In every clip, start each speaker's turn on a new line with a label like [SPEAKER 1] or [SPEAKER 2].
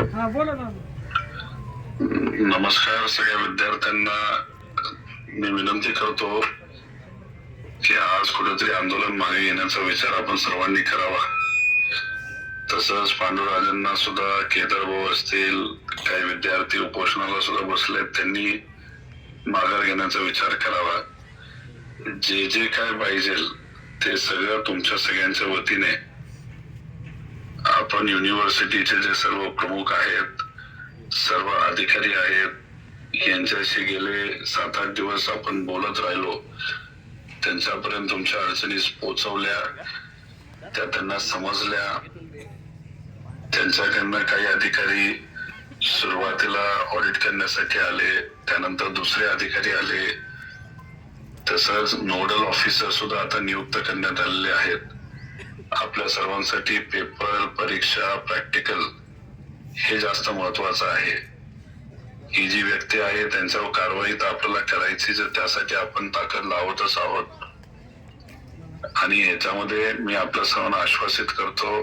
[SPEAKER 1] हा बोला ना.
[SPEAKER 2] नमस्कार सगळ्या विद्यार्थ्यांना. मी विनंती करतो की आज कुठेतरी आंदोलन मागे घेण्याचा विचार आपण सर्वांनी करावा. तसंच पांडुराजांना सुद्धा केदारभाऊ असतील काही विद्यार्थी उपोषणाला सुद्धा बसलेत त्यांनी माघार घेण्याचा विचार करावा. जे जे काय पाहिजे ते सगळं तुमच्या सगळ्यांच्या वतीने आपण युनिव्हर्सिटीचे जे सर्व प्रमुख आहेत सर्व अधिकारी आहेत यांच्याशी गेले सात आठ दिवस आपण बोलत राहिलो. त्यांच्यापर्यंत तुमच्या अडचणी पोहोचवल्या त्या त्यांना समजल्या. त्यांच्याकडनं काही अधिकारी सुरुवातीला ऑडिट करण्यासाठी आले त्यानंतर दुसरे अधिकारी आले. तसंच नोडल ऑफिसर सुद्धा आता नियुक्त करण्यात आलेले आहेत. आपल्या सर्वांसाठी पेपर पेक्षा प्रॅक्टिकल हे जास्त महत्वाचं आहे. ही जी व्यक्ती आहे त्यांच्यावर कारवाई तर आपल्याला करायची जर त्यासाठी आपण ताकद लावतच आहोत. आणि याच्यामध्ये मी आपल्या सर्वांना आश्वासित करतो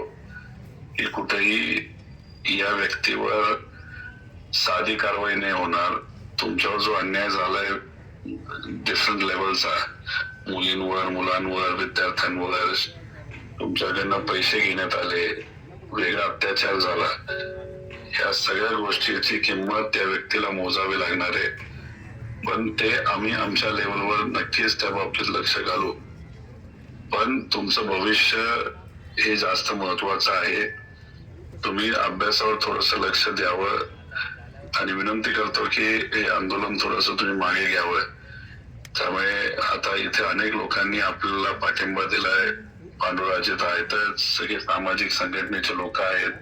[SPEAKER 2] की कुठेही या व्यक्तीवर साधी कारवाई नाही होणार. तुमच्यावर जो अन्याय झालाय डिफरंट लेवलचा मुलींवर मुलांवर विद्यार्थ्यांवर तुमच्याकडनं पैसे घेण्यात आले. वेगळा अत्याचार झाला. ह्या सगळ्या गोष्टीची किंमत त्या व्यक्तीला मोजावी लागणार आहे. पण ते आम्ही आमच्या लेवलवर नक्कीच त्या बाबतीत लक्ष घालू. पण तुमचं भविष्य हे जास्त महत्वाचं आहे. तुम्ही अभ्यासावर थोडस लक्ष द्यावं. आणि विनंती करतो की हे आंदोलन थोडस तुम्ही मागे घ्यावं. त्यामुळे आता इथे अनेक लोकांनी आपल्याला पाठिंबा दिलाय. पांडुराजित आहेत सगळे सामाजिक संघटनेचे लोक आहेत.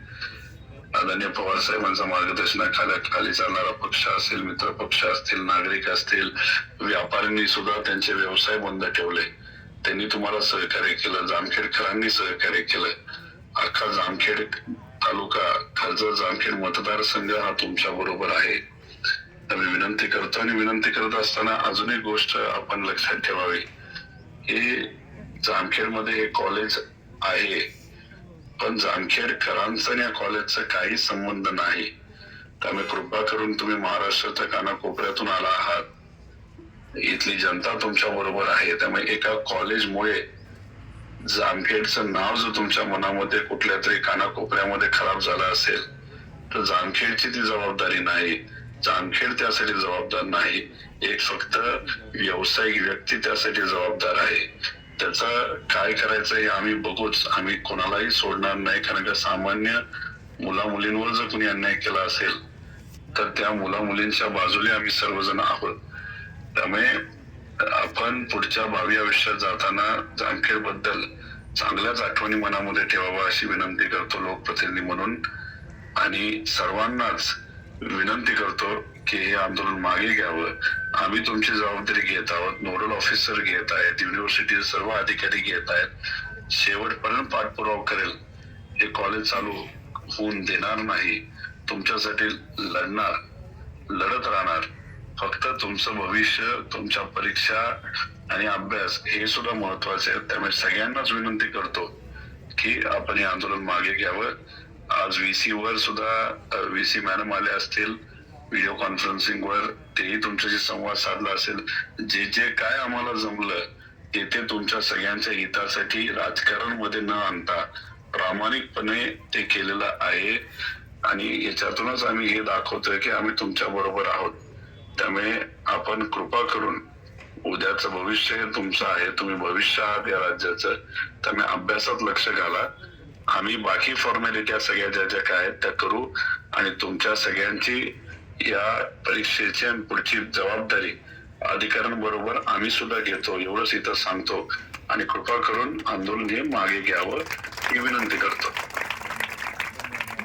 [SPEAKER 2] आदरणीय पवार साहेबांच्या मार्गदर्शनाखाली खाली चालणारा पक्ष असेल मित्र पक्ष असतील नागरिक असतील व्यापाऱ्यांनी सुद्धा त्यांचे व्यवसाय बंद ठेवले. त्यांनी तुम्हाला सहकार्य केलं जामखेडकरांनी सहकार्य केलं. अख्खा जामखेड तालुका कर्जत जामखेड मतदारसंघ हा तुमच्या बरोबर आहे. मी विनंती करतो आणि विनंती करत असताना अजून एक गोष्ट आपण लक्षात ठेवावी. हे जामखेडमध्ये मध्ये कॉलेज आहे. पण जामखेडकरांचा आणि या कॉलेजचा काही संबंध नाही. त्यामुळे कृपा करून तुम्ही महाराष्ट्राच्या कानाकोपऱ्यातून आला आहात. इथली जनता तुमच्या बरोबर आहे. त्यामुळे एका कॉलेजमुळे जामखेडचं नाव जर तुमच्या मनामध्ये कुठल्या तरी कानाकोपऱ्यामध्ये खराब झालं असेल तर जामखेडची ती जबाबदारी नाही. जामखेड त्यासाठी जबाबदार नाही. एक फक्त व्यावसायिक व्यक्ती त्यासाठी जबाबदार आहे. त्याचा काय करायचं हे आम्ही बघूच. आम्ही कोणालाही सोडणार नाही कारण का सामान्य मुला मुलींवर जर कोणी अन्याय केला असेल तर त्या मुला मुलींच्या बाजूने आम्ही सर्वजण आहोत. त्यामुळे आपण पुढच्या भावी आयुष्यात जाताना जामखेडबद्दल चांगल्याच आठवणी मनामध्ये ठेवावा अशी विनंती करतो लोकप्रतिनिधी म्हणून. आणि सर्वांनाच विनंती करतो की हे आंदोलन मागे घ्यावं. आम्ही तुमची जबाबदारी घेत आहोत. नोडल ऑफिसर घेत आहेत. युनिव्हर्सिटीचे सर्व अधिकारी घेत आहेत. शेवटपर्यंत पाठपुरावा करेल. हे कॉलेज चालू होऊन देणार नाही. तुमच्यासाठी लढणार लढत राहणार. फक्त तुमचं भविष्य तुमच्या परीक्षा आणि अभ्यास हे सुद्धा महत्त्वाचे आहे त्यामुळे सगळ्यांनाच विनंती करतो की आपण हे आंदोलन मागे घ्यावं. आज व्हीसी वर सुद्धा व्ही सी मॅडम आले असतील. व्हिडिओ कॉन्फरन्सिंग वर तेही तुमच्याशी संवाद साधला असेल. जे जे काय आम्हाला जमलं ते ते तुमच्या सगळ्यांच्या हितासाठी राजकारणमध्ये न आणता प्रामाणिकपणे ते केलेलं आहे. आणि याच्यातूनच आम्ही हे दाखवतोय की आम्ही तुमच्या बरोबर आहोत. त्यामुळे आपण कृपा करून उद्याचं भविष्य हे तुमचं आहे. तुम्ही भविष्य आहात या राज्याचं. त्यामुळे अभ्यासात लक्ष घाला. आम्ही बाकी फॉर्मॅलिटी सगळ्या ज्या ज्या काय आहेत त्या करू. आणि तुमच्या सगळ्यांची या परीक्षेची आणि पुढची जबाबदारी अधिकाऱ्यांबरोबर आम्ही सुद्धा घेतो एवढंच इथं सांगतो. आणि कृपा करून आंदोलन हे मागे घ्यावं ही विनंती करतो.